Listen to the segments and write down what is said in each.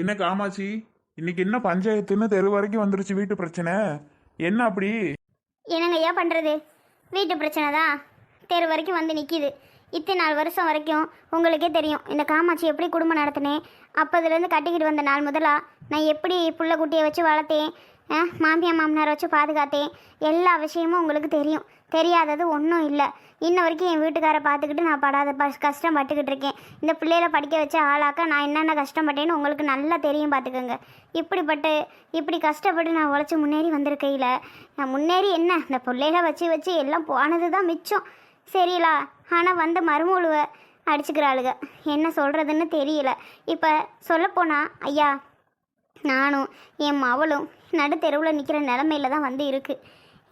என்ன காமாட்சி? இன்னைக்கு என்ன பஞ்சாயத்துன்னு தெரு வரைக்கும் வந்துருச்சு வீட்டு பிரச்சனை. என்ன அப்படி? என்னங்க ஐயா பண்ணுறது வீட்டு பிரச்சனை தான். தெரு வரைக்கும் வந்து நிற்கிது இத்தனை நாலு வருஷம் வரைக்கும் உங்களுக்கே தெரியும் இந்த காமாட்சி எப்படி குடும்பம் நடத்தினேன் அப்போதுலேருந்து கட்டிக்கிட்டு வந்த நாள் முதலா நான் எப்படி புள்ள குட்டியை வச்சு வளர்த்தேன் மாமியா மாமனாரை வச்சு பாதுகாத்தேன் எல்லா விஷயமும் உங்களுக்கு தெரியும். தெரியாதது ஒன்றும் இல்லை. இன்ன வரைக்கும் என் வீட்டுக்காரை பார்த்துக்கிட்டு நான் படாத ப கஷ்டப்பட்டுக்கிட்டு இருக்கேன். இந்த பிள்ளைகளை படிக்க வச்ச ஆளாக்க நான் என்னென்ன கஷ்டப்பட்டேன்னு உங்களுக்கு நல்லா தெரியும் பார்த்துக்கோங்க. இப்படிப்பட்டு இப்படி கஷ்டப்பட்டு நான் உழைச்சி முன்னேறி வந்திருக்கையில் நான் முன்னேறி என்ன? இந்த பிள்ளைகளை வச்சு வச்சு எல்லாம் போனது தான் மிச்சம். சரிலா ஆனால் வந்து மருமூழுவ அடிச்சுக்கிறாளுக. என்ன சொல்கிறதுன்னு தெரியல. இப்போ சொல்லப்போனால் ஐயா நானும் என் மவளும் நடு தெருவில் நிற்கிற நிலமையில தான் வந்து இருக்குது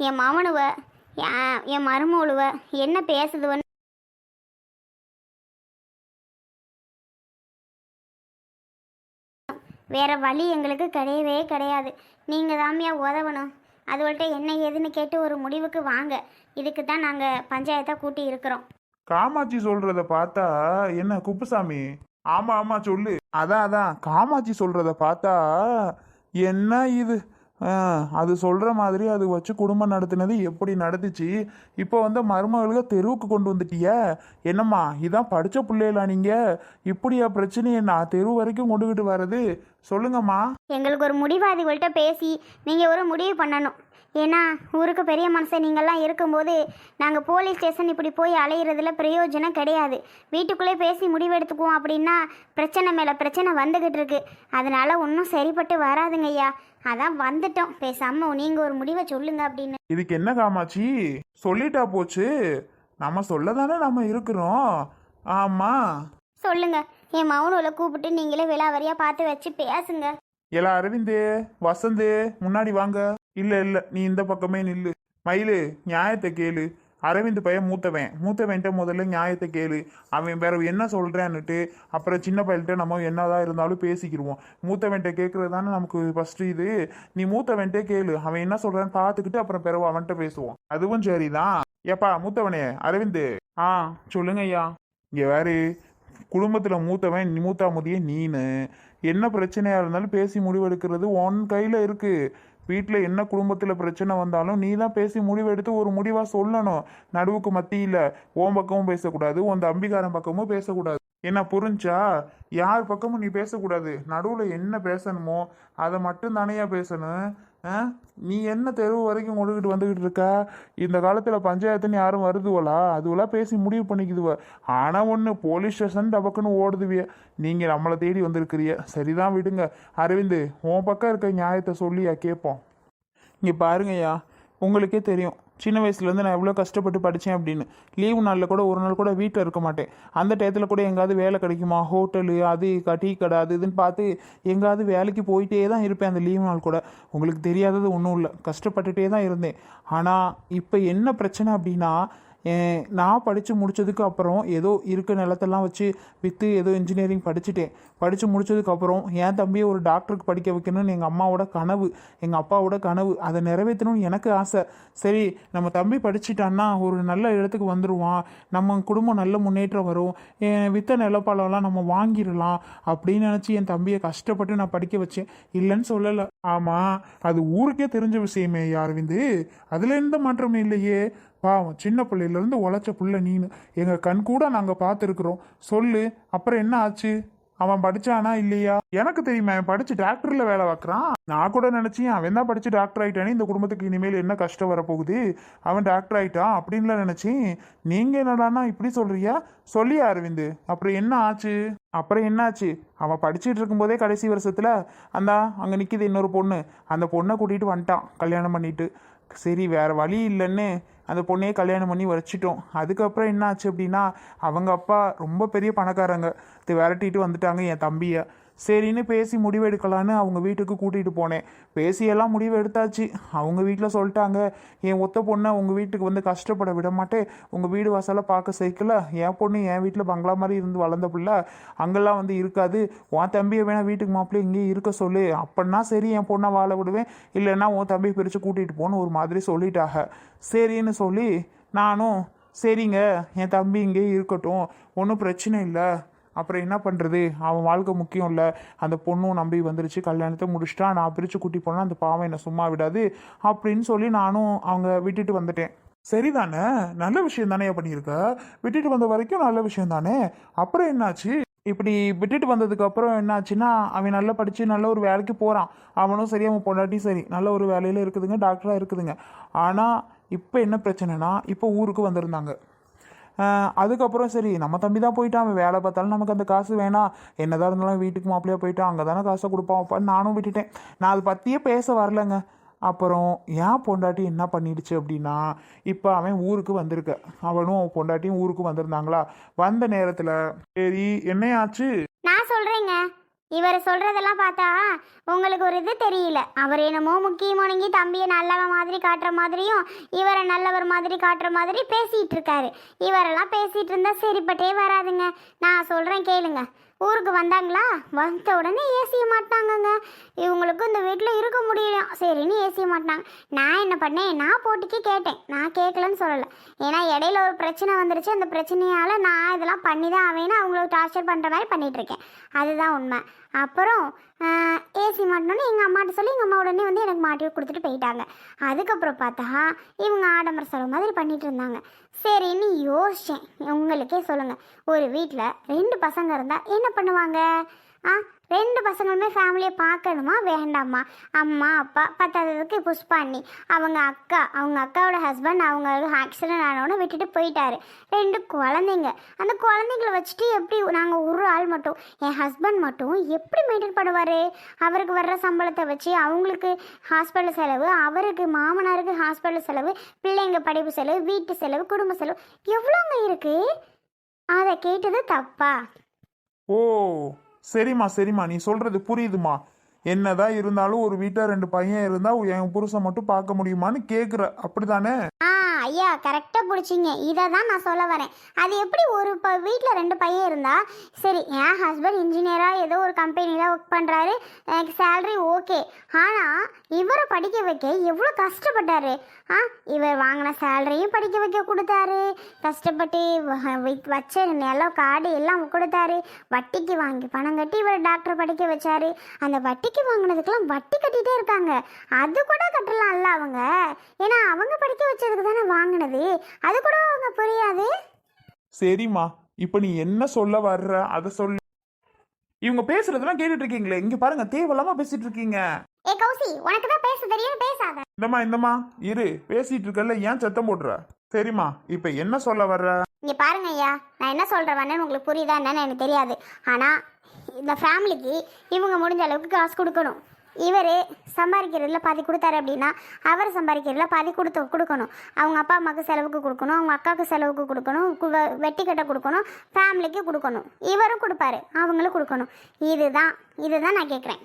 என் மவனுவ என் மருமொழுவ என்ன பேசுதுவன்னு வேற வழி எங்களுக்கு கிடையவே கிடையாது. நீங்கள் தாமியா உதவணும். அதுவள்கிட்ட என்ன ஏதுன்னு கேட்டு ஒரு முடிவுக்கு வாங்க. இதுக்கு தான் நாங்கள் பஞ்சாயத்தை கூட்டி இருக்கிறோம். காமாட்சி சொல்றத பார்த்தா என்ன குப்புசாமி? ஆமா ஆமா சொல்லு. அதான் அதான். காமாட்சி சொல்றத பார்த்தா என்ன இது? அது சொல்கிற மாதிரி அது வச்சு குடும்பம் நடத்தினது எப்படி நடந்துச்சு? இப்போ வந்து மருமகளுக தெருவுக்கு கொண்டு வந்துட்டிய. என்னம்மா இதான் படித்த பிள்ளைகளா நீங்கள் இப்படியா பிரச்சனையை நான் தெரு வரைக்கும் கொண்டுகிட்டு வர்றது? சொல்லுங்கம்மா. எங்களுக்கு ஒரு முடிவாதிகள்கிட்ட பேசி நீங்கள் ஒரு முடிவு பண்ணணும். ஏன்னா ஊருக்கு பெரிய மனுஷன் நீங்கள்லாம் இருக்கும்போது நாங்கள் போலீஸ் ஸ்டேஷன் இப்படி போய் அலையிறதுல பிரயோஜனம் கிடையாது. வீட்டுக்குள்ளே பேசி முடிவெடுத்துக்குவோம் அப்படின்னா பிரச்சனை மேலே பிரச்சனை வந்துக்கிட்டு இருக்கு. அதனால ஒன்றும் சரிப்பட்டு வராதுங்க ஐயா. அதான் வந்துட்டோம். பேசாம நீங்கள் ஒரு முடிவை சொல்லுங்க அப்படின்னு. இதுக்கு என்ன காமாட்சி? சொல்லிட்டா போச்சு. நம்ம சொல்ல தானே நம்ம இருக்கிறோம். ஆமா. சொல்லுங்க. என் மௌனூல கூப்பிட்டு நீங்களே விலாவரியாக பார்த்து வச்சு பேசுங்க. எல்லா அரவிந்து வசந்து முன்னாடி வாங்க. இல்லை இல்லை. நீ இந்த பக்கமே நில்லு. மயிலு நியாயத்தை கேளு. அரவிந்த் பையன் மூத்தவன். மூத்தவன்ட்ட முதல்ல நியாயத்தை கேளு. அவன் வேற என்ன சொல்கிறேன்னுட்டு அப்புறம் சின்ன பையன்கிட்ட நம்ம என்னதான் இருந்தாலும் பேசிக்கிருவோம். மூத்தவன்ட்ட கேட்குறது தானே நமக்கு ஃபஸ்ட்டு இது. நீ மூத்தவன்ட்டே கேளு. அவன் என்ன சொல்கிறான்னு பார்த்துக்கிட்டு அப்புறம் பிறகு அவன்கிட்ட பேசுவோம். அதுவும் சரிதான். ஏப்பா மூத்தவனே அரவிந்த். ஆ சொல்லுங்க ஐயா. இங்கே வேறு குடும்பத்தில் மூத்தவன் மூத்தா முதிய நீனு. என்ன பிரச்சனையாக இருந்தாலும் பேசி முடிவெடுக்கிறது உன் கையில் இருக்குது வீட்டில் என்ன குடும்பத்தில் பிரச்சனை வந்தாலும் நீ தான் பேசி முடிவெடுத்து ஒரு முடிவாக சொல்லணும். நடுவுக்கு மத்தியில் உன் பக்கமும் பேசக்கூடாது உன் தம்பிக்காரன் பக்கமும் பேசக்கூடாது. என்ன புரிஞ்சா? யார் பக்கமும் நீ பேசக்கூடாது. நடுவில் என்ன பேசணுமோ அதை மட்டும் தானையா பேசணும்? நீ என்ன தெருவு வரைக்கும் கொண்டுகிட்டு வந்துக்கிட்டு இருக்கா? இந்த காலத்தில் பஞ்சாயத்துன்னு யாரும் வருதுவலா அதுவெல்லாம் பேசி முடிவு பண்ணிக்குதுவ. ஆனால் ஒன்று போலீஸ் ஸ்டேஷன் டபக்குன்னு ஓடுதுவிய. நீங்கள் நம்மளை தேடி வந்திருக்கிறிய சரிதான் விடுங்க. அரவிந்து உன் பக்கம் இருக்க நியாயத்தை சொல்லியா கேட்போம் இங்கே பாருங்கய்யா. உங்களுக்கே தெரியும். சின்ன வயசுலேருந்து நான் எவ்வளோ கஷ்டப்பட்டு படித்தேன் அப்படின்னு. லீவு நாளில் கூட ஒரு நாள் கூட வீட்டில் இருக்க மாட்டேன். அந்த டயத்தில் கூட எங்காவது வேலை கிடைக்குமா? ஹோட்டலு அது க- டீ கடை அது இதுன்னு பார்த்து எங்காவது வேலைக்கு போயிட்டே தான் இருப்பேன் அந்த லீவு நாள் கூட. உங்களுக்கு தெரியாதது ஒன்றும் இல்லை. கஷ்டப்பட்டுட்டே தான் இருந்தேன். ஆனால் இப்போ என்ன பிரச்சனை அப்படின்னா நான் படித்து முடித்ததுக்கு அப்புறம் ஏதோ இருக்க நிலத்தெல்லாம் வச்சு விற்று ஏதோ இன்ஜினியரிங் படிச்சுட்டேன். படித்து முடிச்சதுக்கப்புறம் என் தம்பியை ஒரு டாக்டருக்கு படிக்க வைக்கணும்னு எங்கள் அம்மாவோட கனவு எங்கள் அப்பாவோட கனவு அதை நிறைவேற்றணும்னு எனக்கு ஆசை. சரி நம்ம தம்பி படிச்சிட்டான்னா ஒரு நல்ல இடத்துக்கு வந்துடுவான் நம்ம குடும்பம் நல்ல முன்னேற்றம் வரும் வித்த நிலப்பாலம்லாம் நம்ம வாங்கிடலாம் அப்படின்னு நினச்சி என் தம்பியை கஷ்டப்பட்டு நான் படிக்க வச்சேன். இல்லைன்னு சொல்லலை. ஆமாம் அது ஊருக்கே தெரிஞ்ச விஷயமே அரவிந்து. அதில் எந்த மாற்றமும் இல்லையே. பாவம் சின்ன பிள்ளையிலேருந்து உழைச்ச புள்ள நீனு. எங்கள் கண் கூட நாங்கள் பார்த்துருக்குறோம். சொல்லு அப்புறம் என்ன ஆச்சு? அவன் படிச்சானா இல்லையா? எனக்கு தெரியுமா அவன் படிச்சு டாக்டர்ல வேலை பார்க்குறான். நான் கூட நினைச்சேன் அவன் தான் படிச்சு டாக்டர் ஆயிட்டானே இந்த குடும்பத்துக்கு இனிமேல் என்ன கஷ்டம் வரப்போகுது? அவன் டாக்டர் ஆயிட்டான் அப்படின்லாம் நினைச்சேன். நீங்க என்னடான்னா இப்படி சொல்றியா சொல்லியா அரவிந்து அப்புறம் என்ன ஆச்சு? அப்புறம் என்னாச்சு அவன் படிச்சுட்டு இருக்கும்போதே கடைசி வருஷத்துல அந்த அங்கே நிற்கிது இன்னொரு பொண்ணு. அந்த பொண்ணை கூட்டிட்டு வந்துட்டான் கல்யாணம் பண்ணிட்டு. சரி வேற வழி இல்லைன்னு அந்த பொண்ணையே கல்யாணம் பண்ணி வச்சிட்டோம். அதுக்கப்புறம் என்ன ஆச்சு அப்படின்னா அவங்க அப்பா ரொம்ப பெரிய பணக்காரங்க. இது விரட்டிட்டு வந்துட்டாங்க என் தம்பியை. சரின்னு பேசி முடிவெடுக்கலான்னு அவங்க வீட்டுக்கு கூட்டிகிட்டு போனேன். பேசியெல்லாம் முடிவு எடுத்தாச்சு அவங்க வீட்டில் சொல்லிட்டாங்க என் ஒத்த பொண்ணை உங்கள் வீட்டுக்கு வந்து கஷ்டப்பட விட மாட்டேன். உங்கள் வீடு வாசலை பார்க்க சேர்க்கல என் பொண்ணு என் வீட்டில் பங்களா மாதிரி இருந்து வளர்ந்த பிள்ளை. அங்கெல்லாம் வந்து இருக்காது. உன் தம்பியை வேணா வீட்டுக்கு மாப்பிள்ளை இங்கேயே இருக்க சொல்லு. அப்படின்னா சரி என் பொண்ணை வாழ விடுவேன். இல்லைன்னா உன் தம்பியை பிரித்து கூட்டிகிட்டு போன்னு ஒரு மாதிரி சொல்லிட்டாக சரின்னு சொல்லி நானும் சரிங்க என் தம்பி இங்கேயே இருக்கட்டும். ஒன்றும் பிரச்சனை இல்லை. அப்புறம் என்ன பண்ணுறது அவன் வாழ்க்கை முக்கியம் இல்லை. அந்த பொண்ணும் நம்பி வந்துருச்சு. கல்யாணத்தை முடிச்சுட்டா நான் பிரித்து கூட்டி போனால் அந்த பாவம் என்னை சும்மா விடாது அப்படின்னு சொல்லி நானும் அவங்க விட்டுட்டு வந்துட்டேன். சரிதானே? நல்ல விஷயம் தானே பண்ணியிருக்க விட்டுட்டு வந்த வரைக்கும் நல்ல விஷயம் தானே? அப்புறம் என்னாச்சு? இப்படி விட்டுட்டு வந்ததுக்கு அப்புறம் என்னாச்சுன்னா அவன் நல்லா படித்து நல்ல ஒரு வேலைக்கு போகிறான் அவனும் சரி அவன் பொண்டாட்டியும் சரி. நல்ல ஒரு வேலையில் இருக்குதுங்க டாக்டராக இருக்குதுங்க. ஆனால் இப்போ என்ன பிரச்சனைனா இப்போ ஊருக்கு வந்திருந்தாங்க. அதுக்கப்புறம் சரி நம்ம தம்பி தான் போயிட்டான். அவன் வேலை பார்த்தாலும் நமக்கு அந்த காசு வேணாம். என்னதான் இருந்தாலும் வீட்டுக்கு மாப்பிளையா போயிட்டான் அங்கே தானே காசை கொடுப்பான். அப்பான்னு நானும் விட்டுட்டேன். நான் அதை பற்றியே பேச வரலங்க. அப்புறம் ஏன் பொண்டாட்டி என்ன பண்ணிடுச்சு அப்படின்னா இப்போ அவன் ஊருக்கு வந்திருக்க. அவனும் அவன் பொண்டாட்டியும் ஊருக்கு வந்திருந்தாங்களா? வந்த நேரத்தில் சரி என்னையாச்சு? இவர் சொல்கிறதெல்லாம் பார்த்தா உங்களுக்கு ஒரு இது தெரியல. அவர் என்னமோ முக்கியமானங்கி தம்பியை நல்லவன் மாதிரி காட்டுற மாதிரியும் இவரை நல்லவர் மாதிரி காட்டுற மாதிரி பேசிகிட்டு இருக்காரு இவரெல்லாம் பேசிகிட்டு இருந்தா சரிப்பட்டே வராதுங்க. நான் சொல்கிறேன் கேளுங்க. ஊருக்கு வந்தாங்களா? வந்த உடனே ஏசிய மாட்டாங்கங்க இவங்களுக்கு இந்த வீட்டில் இருக்க முடியல. சரின்னு ஏசிய மாட்டாங்க நான் என்ன பண்ணேன்? நான் போட்டிக்கு கேட்டேன். நான் கேட்கலன்னு சொல்லலை. ஏன்னா இடையில ஒரு பிரச்சனை வந்துருச்சு. அந்த பிரச்சனையால் நான் இதெல்லாம் பண்ணி தான் ஆவேன்னு அவங்கள டார்ச்சர் பண்ணுற மாதிரி பண்ணிகிட்ருக்கேன். அதுதான் உண்மை. அப்புறம் ஏசி மாட்டணும்னு எங்கள் அம்மாட்ட சொல்லி எங்கள் அம்மா உடனே வந்து எனக்கு மாட்டி கொடுத்துட்டு போயிட்டாங்க. அதுக்கப்புறம் பார்த்தா இவங்க ஆடம்பர செலவு மாதிரி பண்ணிட்டு இருந்தாங்க. சரின்னு யோசித்தேன் உங்களுக்கே சொல்லுங்கள் ஒரு வீட்டில் ரெண்டு பசங்க இருந்தால் என்ன பண்ணுவாங்க? ஆ ரெண்டு பசங்களுமே ஃபேமிலியை பார்க்கணுமா? வேண்டாமா? அம்மா அப்பா பத்தாததுக்கு புஷ்பாண்ணி அவங்க அக்கா அவங்க அக்காவோட ஹஸ்பண்ட் அவங்க ஆக்சிடென்ட் ஆனவொடனே விட்டுட்டு போயிட்டாரு. ரெண்டு குழந்தைங்க. அந்த குழந்தைங்கள வச்சுட்டு எப்படி நாங்கள் ஒரு ஆள் மட்டும் என் ஹஸ்பண்ட் மட்டும் எப்படி மெயின்டைன் பண்ணுவார்? அவருக்கு வர்ற சம்பளத்தை வச்சு அவங்களுக்கு ஹாஸ்பிட்டல் செலவு அவருக்கு மாமனாருக்கு ஹாஸ்பிட்டல் செலவு பிள்ளைங்க படிப்பு செலவு வீட்டு செலவு குடும்ப செலவு எவ்வளோங்க இருக்குது அதை கேட்டது தப்பா? ஓ. சரிம்மா சரிம்மா நீ சொல்கிறது புரியுதுமா என்னதான் இருந்தாலும் ஒரு வீட்டில் ரெண்டு பையன் இருந்தால் என் புருஷன் மட்டும் பார்க்க முடியுமான்னு கேட்குற அப்படிதானே ஆ ஐயா கரெக்டாக பிடிச்சிங்க. இதை தான் நான் சொல்ல வரேன். அது எப்படி ஒரு இப்போ வீட்டில் ரெண்டு பையன் இருந்தா சரி என் ஹஸ்பண்ட் இன்ஜினியராக ஏதோ ஒரு கம்பெனியில் ஒர்க் பண்ணுறாரு எனக்கு சேலரி ஓகே ஆனால் இவரை படிக்க வைக்க எவ்வளோ கஷ்டப்பட்டாரு. ஆ இவர் வாங்கின சேலரியும் படிக்க வைக்க கொடுத்தாரு. கஷ்டப்பட்டு வச்ச நிலம் காடு எல்லாம் கொடுத்தாரு. வட்டிக்கு வாங்கி பணம் கட்டி இவர் டாக்டர் படிக்க வச்சாரு. அந்த வட்டிக்கு வாங்கினதுக்கெல்லாம் வட்டி கட்டிகிட்டே இருக்காங்க. அது கூட கட்டலாம்ல அவங்க. ஏன்னா அவங்க படிக்க வச்சதுக்கு தானே வாங்கினது. அது கூட அவங்க புரியாது. சரிம்மா இப்போ நீ என்ன சொல்ல வர்ற? அதை சொல்லு. இவங்க பேசுறதெல்லாம் கேட்டுட்டு இருக்கீங்களே. இங்க பாருங்க தேவையில்லாம பேசிட்டு இருக்கீங்க. ஏ கௌசி உனக்கு தான் பேச தெரியும் பேசாத. இந்தம்மா இந்தம்மா இரு பேசிட்டு இருக்கல ஏன் சத்தம் போடுற? சரிம்மா இப்போ என்ன சொல்ல வர்ற? இங்க பாருங்க ஐயா நான் என்ன சொல்றேன்னு உங்களுக்கு புரியுதா என்னன்னு எனக்கு தெரியாது. ஆனா இந்த ஃபேமிலிக்கு இவங்க முடிஞ்ச அளவுக்கு காசு கொடுக்கணும். இவர் சம்பாதிக்கிறதுல பாதி கொடுத்தாரு அப்படின்னா அவர் சம்பாதிக்கிறதுல பாதி கொடுத்து கொடுக்கணும். அவங்க அப்பா அம்மாவுக்கு செலவுக்கு கொடுக்கணும் அவங்க அக்காவுக்கு செலவுக்கு கொடுக்கணும் கு- வெ- வெட்டி கட்ட கொடுக்கணும் ஃபேமிலிக்கு கொடுக்கணும். இவரும் கொடுப்பாரு அவங்களும் கொடுக்கணும். இதுதான் இதுதான் நான் கேட்குறேன்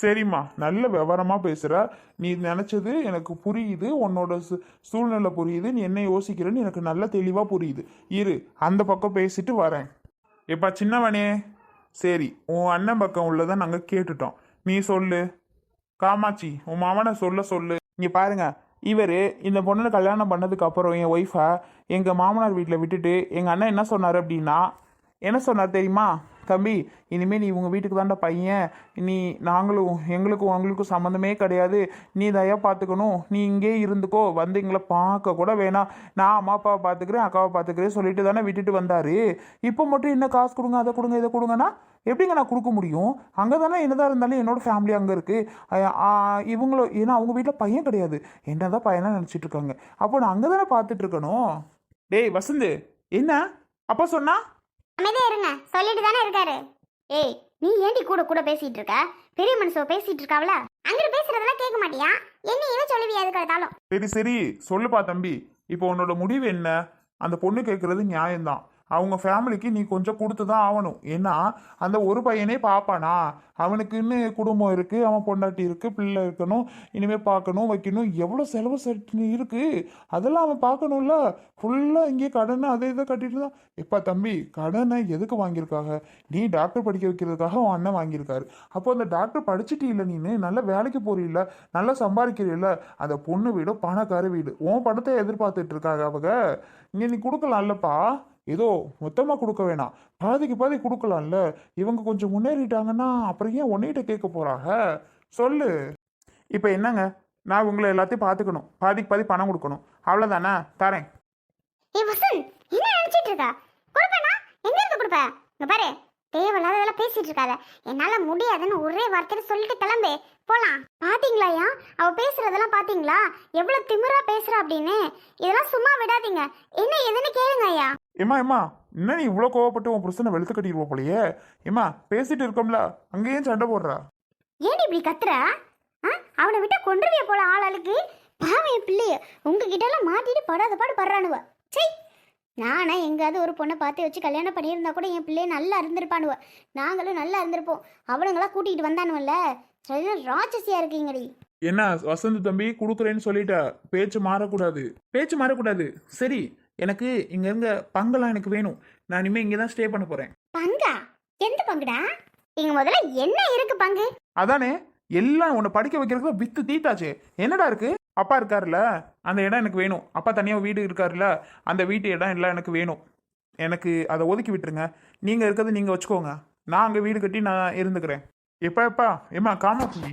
சரிம்மா நல்ல விவரமாக பேசுகிற நீ நினச்சது எனக்கு புரியுது உன்னோட சு சூழ்நிலை புரியுது நீ என்ன யோசிக்கிறேன்னு எனக்கு நல்ல தெளிவாக புரியுது. இரு அந்த பக்கம் பேசிட்டு வரேன். எப்பா சின்னவனே? சரி உன் அண்ணன் பக்கம் உள்ளதை நாங்கள் கேட்டுட்டோம். நீ சொல்லு. காமாட்சி உன் மாமனை சொல்ல சொல்லு. இங்க பாருங்க இவர் இந்த பொண்ணை கல்யாணம் பண்ணதுக்கு அப்புறம் என் ஒய்ஃபை எங்கள் மாமனார் வீட்டில் விட்டுட்டு எங்கள் அண்ணன் என்ன சொன்னார் அப்படின்னா என்ன சொன்னார் தெரியுமா? தம்பி இனிமேல் நீ உங்கள் வீட்டுக்கு தாண்டா பையன். நீ நாங்களும் எங்களுக்கும் உங்களுக்கும் சம்மந்தமே கிடையாது. நீ தயா பார்த்துக்கணும் நீ இங்கே இருந்துக்கோ. வந்து எங்களை பார்க்க கூட வேணாம். நான் அம்மா அப்பாவை பார்த்துக்கிறேன் அக்காவை பார்த்துக்கிறேன் சொல்லிட்டு தானே விட்டுட்டு வந்தார். இப்போ மட்டும் என்ன காசு கொடுங்க அதை கொடுங்க இதை கொடுங்கன்னா எப்படிங்க நான் கொடுக்க முடியும்? அங்கே தானே என்னதான் இருந்தாலும் என்னோடய ஃபேமிலி அங்கே இருக்குது இவங்களும் ஏன்னா அவங்க வீட்டில் பையன் கிடையாது. என்னதான் பையனாக நினச்சிட்டு இருக்காங்க. அப்போ நான் அங்கே தானே பார்த்துட்ருக்கணும் டேய் வசந்து என்ன? அப்பா சொன்னா? அமைதியா இருங்க. சொல்லிட்டு தானே இருக்காரு. ஏய் நீ ஏண்டி கூட கூட பேசிட்டு இருக்க? பெரிய மனுஷ பேசிட்டு இருக்காவல? அங்கிட்டு பேசுறதெல்லாம் கேட்க மாட்டியா? என்ன இவன் சொல்லுவியா எதுக்கு எடுத்தாலும்? சரி சரி. சொல்லுப்பா தம்பி. இப்போ உன்னோட முடிவு என்ன? அந்த பொண்ணு கேட்கறது நியாயம்தான். அவங்க ஃபேமிலிக்கு நீ கொஞ்சம் கொடுத்து தான் ஆகணும். ஏன்னா அந்த ஒரு பையனே பார்ப்பானா அவனுக்குன்னு குடும்பம் இருக்குது அவன் பொண்டாட்டி இருக்குது பிள்ளை இருக்கணும் இனிமேல் பார்க்கணும் வைக்கணும். எவ்வளோ செலவு செட் இருக்குது அதெல்லாம் அவன் பார்க்கணும்ல. ஃபுல்லாக இங்கே கடனை அதை இதை கட்டிட்டு தான். எப்பா தம்பி கடனை எதுக்கு வாங்கியிருக்காங்க நீ டாக்டர் படிக்க வைக்கிறதுக்காக உன் அண்ணன் வாங்கியிருக்காரு. அப்போ அந்த டாக்டர் படிச்சுட்டு இல்லை நீ நல்ல வேலைக்கு போகிறீல்ல நல்லா சம்பாதிக்கிறீல்ல? அந்த பொண்ணு வீடு பணக்கார வீடு. உன் பணத்தை எதிர்பார்த்துட்டு இருக்காங்க அவங்க? இங்கே நீ கொடுக்கலாம்லப்பா. ஏதோ மொத்தமாக கொடுக்க வேணாம். பாதிக்கு பாதி கொடுக்கலாம்ல. இவங்க கொஞ்சம் முன்னேறிட்டாங்கன்னா அப்புறம் ஏன் உன்னிட்ட கேட்க போகிறாங்க சொல்லு. இப்போ என்னங்க? நான் உங்களை எல்லாத்தையும் பார்த்துக்கணும். பாதிக்கு பாதி பணம் கொடுக்கணும். அவ்வளோதானே தரேன். ஏ வசந்த் என்ன நினைச்சிட்டு இருக்க? கொடுப்பேனா? எங்க இருந்து கொடுப்ப? இங்க பாரு. தேவையில்லாததெல்லாம் பேசிட்டு இருக்காத. என்னால முடியாதுன்னு ஒரே வார்த்தையில சொல்லிட்டு கிளம்பு. போலாம். பாத்தீங்களாயா அவ பேசுறதெல்லாம் பாத்தீங்களா? எவ்வளவு திமிரா பேசுறா அப்படின்னு. இதெல்லாம் சும்மா விடாதீங்க. என்ன எதுன்னு கேளுங்க ஐயா. ஏம்மா ஏம்மா என்ன நீ இவ்வளோ கோவப்பட்டு உன் புருஷனை வெளுத்து கட்டிடுவோம் போலயே? ஏம்மா பேசிட்டு இருக்கோம்ல அங்கேயும் சண்டை போடுறா. ஏன் இப்படி கத்துற? அவனை விட்டு கொன்றுவிய போல ஆளாளுக்கு பாவம் என் பிள்ளைய. உங்ககிட்ட எல்லாம் மாட்டிட்டு படாத பாடு படுறானுவ. சை நானா எங்காவது ஒரு பொண்ணை பார்த்து வச்சு கல்யாணம் பண்ணியிருந்தா கூட என் பிள்ளைய நல்லா இருந்திருப்பானுவ. நாங்களும் நல்லா இருந்திருப்போம். அவனுங்களா கூட்டிகிட்டு வந்தானுவல்ல? சரியா ராட்சசியா இருக்கீங்கடி. என்ன வசந்த் தம்பி கொடுக்குறேன்னு சொல்லிட்ட. பேச்சு மாறக்கூடாது. பேச்சு மாறக்கூடாது. சரி எனக்கு இங்க இருங்க பங்கெல்லாம் எனக்கு வேணும். நான் இனிமே இங்கே தான் ஸ்டே பண்ண போறேன். பங்கா? எந்த பங்குடா? இங்க முதல்ல என்ன இருக்கு பங்கு? அதானே எல்லாம் உன்னை படிக்க வைக்கிறதுக்கு வித்து தீட்டாச்சே. என்னடா இருக்கு? அப்பா இருக்காருல்ல? அந்த இடம் எனக்கு வேணும். அப்பா தனியாக வீடு இருக்காருல்ல? அந்த வீட்டு இடம் எல்லாம் எனக்கு வேணும். எனக்கு அதை ஒதுக்கி விட்டுருங்க. நீங்கள் இருக்கிறது நீங்கள் வச்சுக்கோங்க. நான் அங்கே வீடு கட்டி நான் இருந்துக்கிறேன். எப்பா எப்பா? ஏம்மா காமாட்சி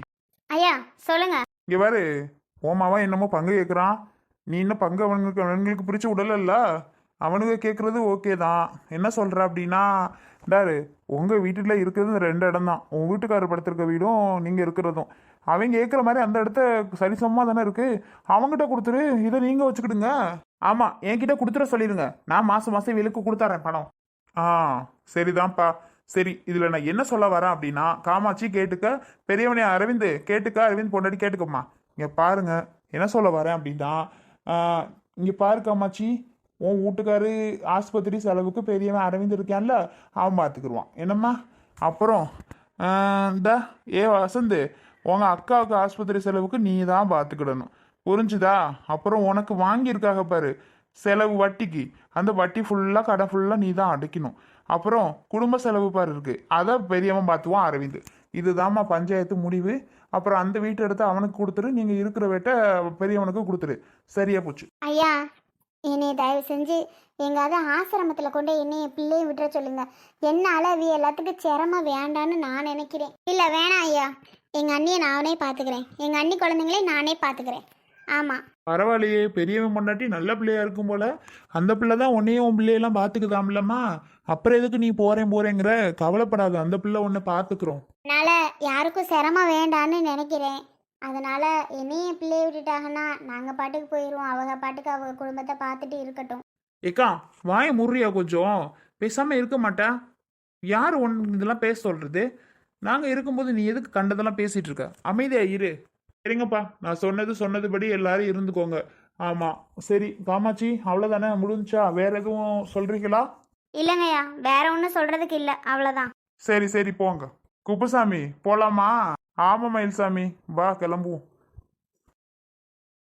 ஐயா சொல்லுங்க. இங்கே பாரு. ஓமாவா என்னமோ பங்கு கேட்குறான் நீ இன்னும் பங்கு அவனுக்கு அவனுங்களுக்கு பிரித்து விடலல்ல அவனுங்க கேட்குறது ஓகே தான். என்ன சொல்கிற அப்படின்னா டாரு உங்கள் வீட்டில் இருக்கிறது ரெண்டு இடம் தான் உங்கள் வீட்டுக்காரர் படுத்திருக்க வீடும் நீங்கள் இருக்கிறதும். அவங்க கேட்குற மாதிரி அந்த இடத்த சரிசமமாக தானே இருக்குது அவங்ககிட்ட கொடுத்துரு இதை நீங்கள் வச்சுக்கிடுங்க. ஆமாம் என்கிட்ட கொடுத்துட சொல்லிடுங்க. நான் மாதம் மாதம் விலுக்கு கொடுத்தாரேன் பணம். ஆ சரிதான்ப்பா. சரி இதில் நான் என்ன சொல்ல வரேன் அப்படின்னா காமாட்சி கேட்டுக்க பெரியவனே அரவிந்த் கேட்டுக்க அரவிந்த் பொண்டாட்டி கேட்டுக்கம்மா. இங்கே பாருங்க என்ன சொல்ல வரேன் அப்படின்னா இங்கே பாரு அம்மாச்சி உன் வீட்டுக்காரு ஆஸ்பத்திரி செலவுக்கு பெரியவன் அரவிந்த் இருக்கான்ல அவன் பார்த்துக்குருவான் என்னம்மா? அப்புறம் இந்த ஏ வசந்த் உங்கள் அக்காவுக்கு ஆஸ்பத்திரி செலவுக்கு நீ தான் பார்த்துக்கிடணும் புரிஞ்சுதா? அப்புறம் உனக்கு வாங்கியிருக்காக பாரு செலவு வட்டிக்கு. அந்த வட்டி ஃபுல்லாக கடை ஃபுல்லாக நீ தான் அடைக்கணும். அப்புறம் குடும்ப செலவு பாரு இருக்கு. அதை பெரியவன் பார்த்துவான் அரவிந்த். இதுதாம்மா பஞ்சாயத்து முடிவு. அப்புறம் அந்த வீட்டை எடுத்து அவனுக்கு கொடுத்துரு நீங்கள் இருக்கிற வீட்டை பெரியவனுக்கு கொடுத்துரு. சரியா போச்சு. ஐயா என்னைய தயவு செஞ்சு எங்காவது ஆசிரமத்தில் கொண்டு என்னைய பிள்ளையும் விட்டுற சொல்லுங்க. என்னால் அவி எல்லாத்துக்கும் சிரமம் வேண்டான்னு நான் நினைக்கிறேன். இல்லை வேணாம் ஐயா. எங்கள் அண்ணியை நானே பார்த்துக்கிறேன் எங்கள் அண்ணி குழந்தைங்களே நானே பார்த்துக்கிறேன் ஆமாம் பரவாயில்லையே பெரியவன் பொண்டாட்டி நல்ல பிள்ளையா இருக்கும் போல. அந்த பிள்ளை தான் உன்னையும் உன் பிள்ளையெல்லாம் பார்த்துக்குதாம்லம்மா அப்புறம் எதுக்கு நீ போறேன் போறேங்கிற? கவலைப்படாத அந்த பிள்ளை உன்னை பார்த்துக்குறோம் அதனால் யாருக்கும் சிரமம் வேண்டான்னு நினைக்கிறேன். அதனால் என்னையும் பிள்ளையை விட்டுட்டாங்கன்னா நாங்கள் பாட்டுக்கு போயிடுவோம் அவங்க பாட்டுக்கு அவங்க குடும்பத்தை பார்த்துட்டு இருக்கட்டும். ஏக்கா வாய முறியா கொஞ்சம். பேசாம இருக்க மாட்டா? யார் ஒன் இதெல்லாம் பேச சொல்றது? நாங்க இருக்கும்போது நீ எதுக்கு கண்டதெல்லாம் பேசிட்டு இருக்க? அமைதியா இரு. சரிங்கப்பா நான் சொன்னது சொன்னதுபடி எல்லாரும் இருந்துக்கோங்க. ஆமா சரி காமாட்சி அவ்வளவுதானே? முடிஞ்சா வேற எதுவும் சொல்றீங்களா? இல்லைங்கய்யா வேற ஒன்றும் சொல்கிறதுக்கு இல்லை அவ்வளோதான் சரி சரி போங்க. குப்புசாமி போலாமா? ஆமா மயில்சாமி. வா கிளம்புவோம்.